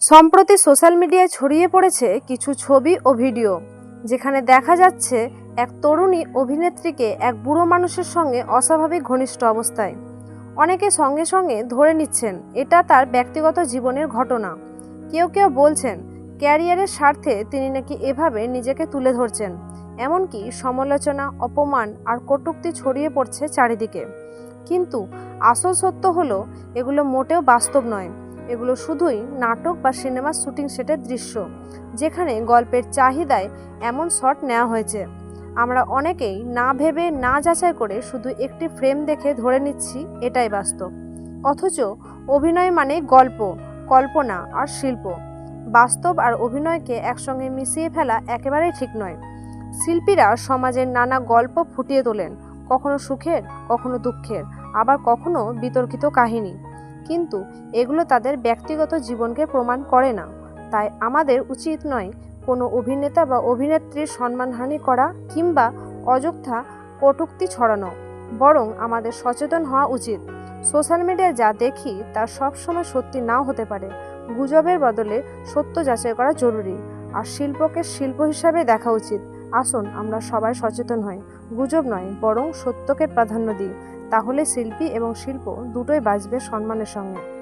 সম্প্রতি সোশ্যাল মিডিয়ায় ছড়িয়ে পড়েছে কিছু ছবি ও ভিডিও, যেখানে দেখা যাচ্ছে এক তরুণী অভিনেত্রীকে এক বুড়ো মানুষের সঙ্গে অস্বাভাবিক ঘনিষ্ঠ অবস্থায়। অনেকে সঙ্গে সঙ্গে ধরে নিচ্ছেন, এটা তার ব্যক্তিগত জীবনের ঘটনা। কেউ কেউ বলছেন, ক্যারিয়ারের স্বার্থে তিনি নাকি এভাবে নিজেকে তুলে ধরছেন। এমনকি সমালোচনা, অপমান আর কটূক্তি ছড়িয়ে পড়ছে চারিদিকে। কিন্তু আসল সত্য হলো, এগুলো মোটেও বাস্তব নয়। এগুলো শুধুই নাটক বা সিনেমার শুটিং সেটের দৃশ্য, যেখানে গল্পের চাহিদায় এমন শট নেওয়া হয়েছে। আমরা অনেকেই না ভেবে, না যাচাই করে শুধু একটি ফ্রেম দেখে ধরে নিচ্ছি, এটাই বাস্তব। অথচ অভিনয় মানে গল্প, কল্পনা আর শিল্প। বাস্তব আর অভিনয়কে একসঙ্গে মিশিয়ে ফেলা একেবারেই ঠিক নয়। শিল্পীরা সমাজের নানা গল্প ফুটিয়ে তোলেন, কখনো সুখের, কখনো দুঃখের, আবার কখনো বিতর্কিত কাহিনী। কিন্তু এগুলো তাদের ব্যক্তিগত জীবনকে প্রমাণ করে না। তাই আমাদের উচিত নয় কোনো অভিনেতা বা অভিনেত্রীর সম্মানহানি করা কিংবা অযথা কটুক্তি ছড়ানো, বরং আমাদের সচেতন হওয়া উচিত। সোশ্যাল মিডিয়ায় যা দেখি তা সবসময় সত্যি নাও হতে পারে। গুজবের বদলে সত্য যাচাই করা জরুরি। আর শিল্পকে শিল্প হিসাবে দেখা উচিত। আসুন, আমরা সবাই সচেতন হই। গুজব নয়, বরং সত্যকে প্রাধান্য দিই। তাহলে শিল্পী এবং শিল্প দুটোই বাঁচবে সম্মানের সঙ্গে।